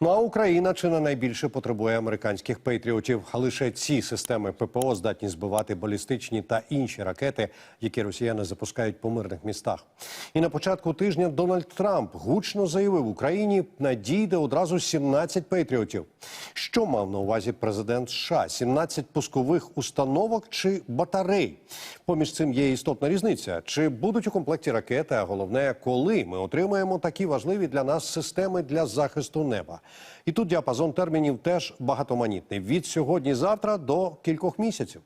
Ну а Україна чи не найбільше потребує американських пейтріотів. А Лише ці системи ППО здатні збивати балістичні та інші ракети, які росіяни запускають по мирних містах. І на початку тижня Дональд Трамп гучно заявив Україні надійде одразу 17 пейтріотів. Що мав на увазі президент США? 17 пускових установок чи батарей? Поміж цим є істотна різниця. Чи будуть у комплекті ракети? А головне, коли ми отримаємо такі важливі для нас системи для захисту неба? І тут діапазон термінів теж багатоманітний від сьогодні-завтра до кількох місяців.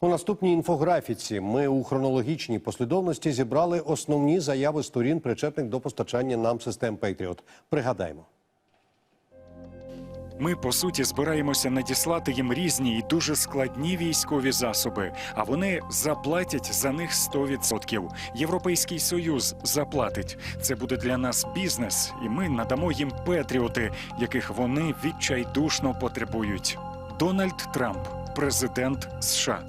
У наступній інфографіці ми у хронологічній послідовності зібрали основні заяви сторін, причетних до постачання нам систем Пейтріот. Пригадаємо. Ми по суті збираємося надіслати їм різні і дуже складні військові засоби, а вони заплатять за них 100%. Європейський союз заплатить. Це буде для нас бізнес, і ми надамо їм петріоти, яких вони відчайдушно потребують. Дональд Трамп, президент США.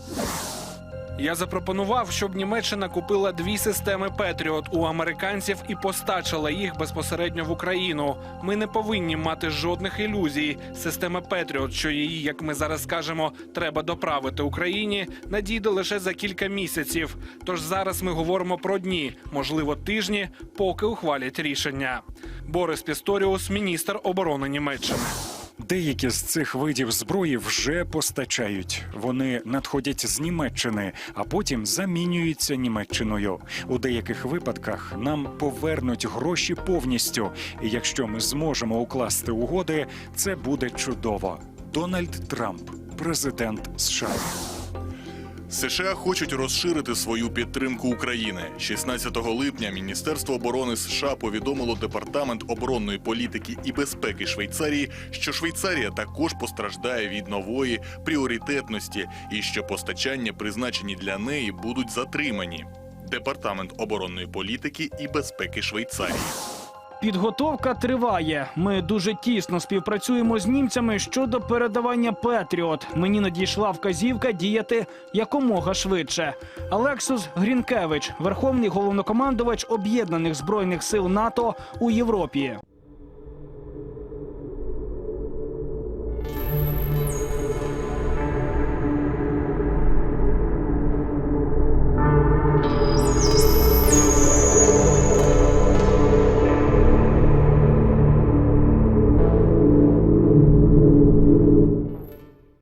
Я запропонував, щоб Німеччина купила дві системи Петріот у американців і постачила їх безпосередньо в Україну. Ми не повинні мати жодних ілюзій. Система Петріот, що її, як ми зараз кажемо, треба доправити Україні, надійде лише за кілька місяців. Тож зараз ми говоримо про дні, можливо, тижні, поки ухвалять рішення. Борис Пісторіус, міністр оборони Німеччини. Деякі з цих видів зброї вже постачають. Вони надходять з Німеччини, а потім замінюються Німеччиною. У деяких випадках нам повернуть гроші повністю. І якщо ми зможемо укласти угоди, це буде чудово. Дональд Трамп, президент США. США хочуть розширити свою підтримку України. 16 липня Міністерство оборони США повідомило департамент оборонної політики і безпеки Швейцарії, що Швейцарія також постраждає від нової пріоритетності і що постачання, призначені для неї, будуть затримані. Департамент оборонної політики і безпеки Швейцарії. Підготовка триває. Ми дуже тісно співпрацюємо з німцями щодо передавання Петріот. Мені надійшла вказівка діяти якомога швидше. Алексус Грінкевич, верховний головнокомандувач об'єднаних збройних сил НАТО у Європі.